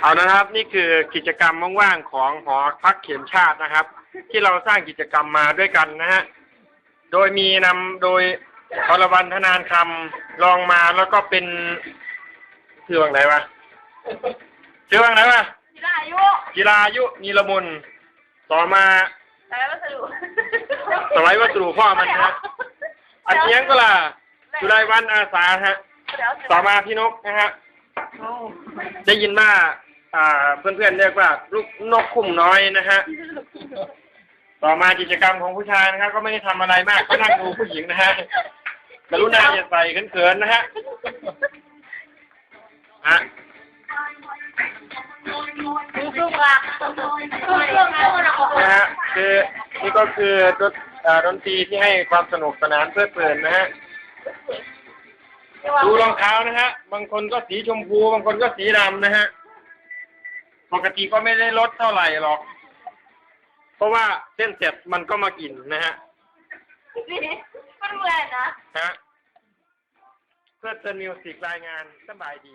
เอานะครับ นี่คือกิจกรรมว่างๆของหอพักเขียนชาตินะครับ ที่เราสร้างกิจกรรมมาด้วยกันนะฮะโดยมีนำโดยอรวรรณธนานคำลองมาแล้วก็เป็นชื่อว่างไหนวะชื่อว่างไหนวะกีฬาอายุกีฬายุนีรมุนต่อมาแต่วัสดุสมัยวัสดุพ่อมันนะฮะอันเนี้ยงก็ล่ะจุฬาวันอาสาฮะเดี๋ยวต่อมาพี่นกนะฮะได้ยินว่า อ่าเพื่อนๆเรียกว่าลูกนกคุ้มน้อยนะฮะ ต่อมากิจกรรมของผู้ชายนะครับ ก็ไม่ได้ทำอะไรมากก็นั่งดูผู้หญิงนะฮะกรุณาอย่าใส่เขินๆนะฮะฮะลูกรักลูกรักนะฮะคือนี่ก็คือดนอ่าดนตรีที่ให้ความสนุกสนานเพลิดเพลินนะฮะ ดูรองเท้านะฮะ บางคนก็สีชมพู บางคนก็สีดำนะฮะ ปกติก็ไม่ได้ลดเท่าไหร่หรอก เพราะว่าเส้นเสร็จมันก็มากินนะฮะนี่มันเหมือนนะ ฮะ เพื่อเตือนมิวสิกรายงานสบายดี